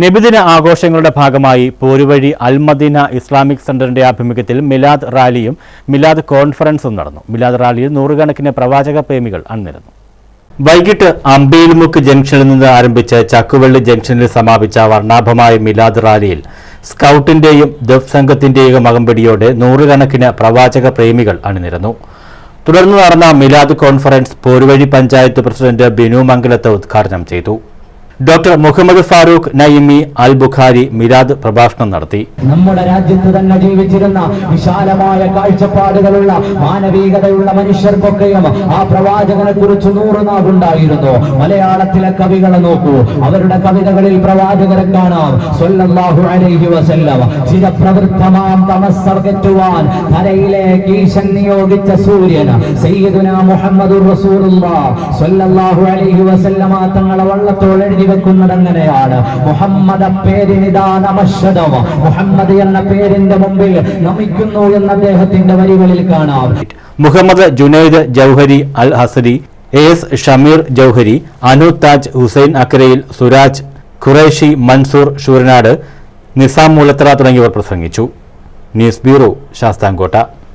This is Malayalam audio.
നബിദിന ആഘോഷങ്ങളുടെ ഭാഗമായി പോരുവഴി അൽമദീന ഇസ്ലാമിക് സെന്ററിന്റെ ആഭിമുഖ്യത്തിൽ മിലാദ് റാലിയും മിലാദ് കോൺഫറൻസും നടന്നു. മിലാദ് റാലിയിൽ നൂറുകണക്കിന് പ്രവാചക പ്രേമികൾ അണിനിരന്നു. വൈകിട്ട് അമ്പയിൽമുക്ക് ജംഗ്ഷനിൽ നിന്ന് ആരംഭിച്ച് ചക്കുവള്ളി ജംഗ്ഷനിൽ സമാപിച്ച വർണാഭമായ മിലാദ് റാലിയിൽ സ്കൗട്ടിന്റെയും ദഫ് സംഘത്തിന്റെയും അകമ്പടിയോടെ നൂറുകണക്കിന് പ്രവാചക പ്രേമികൾ അണിനിരന്നു. തുടർന്ന് നടന്ന മിലാദ് കോൺഫറൻസ് പോരുവഴി പഞ്ചായത്ത് പ്രസിഡന്റ് ബിനു മംഗലത്ത് ഉദ്ഘാടനം ചെയ്തു. ഡോക്ടർ മുഹമ്മദ് ഫാറൂഖ് നയിമി അൽ ബുഖാരി മിരാദ് പ്രഭാഷണം നടത്തി. നമ്മുടെ രാജ്യത്ത് തന്നെ ജീവിച്ചിരുന്ന വിശാലമായ കാഴ്ചപ്പാടുകളുള്ള മാനവികതയുള്ള മനുഷ്യർക്കൊക്കെയും ആ പ്രവാചകനെ കുറിച്ച് നൂറ് മലയാളത്തിലെ കവികളെ നോക്കൂ. അവരുടെ കവിതകളിൽ പ്രവാചകരെ കാണാം. ചില അലൈഹി തമസ്സർഗറ്റുവാൻ ധരയിലെ കീശൻ നിയോഗിച്ച സൂര്യൻ സയ്യിദുന മുഹമ്മദുർ സല്ലല്ലാഹു അലൈഹി വസല്ലമ തങ്ങളെ വള്ളത്തോൾ എഴുതി വെക്കുന്നത് എങ്ങനെയാണ് മുഹമ്മദ മുഹമ്മദ് എന്ന പേരിന്റെ മുമ്പിൽ നമിക്കുന്നു എന്ന അദ്ദേഹത്തിന്റെ വരികളിൽ കാണാം. മുഹമ്മദ് ജുനൈദ് ജൗഹരി അൽ ഹസരി എ എസ് ഷമീർ ജൗഹരി അനു താജ് ഹുസൈൻ അക്കരയിൽ സുരാജ് ഖുറേഷി മൻസൂർ ഷൂരനാട് നിസാം മൂലത്ര തുടങ്ങിയവർ പ്രസംഗിച്ചു. News bureau Sasthamcotta.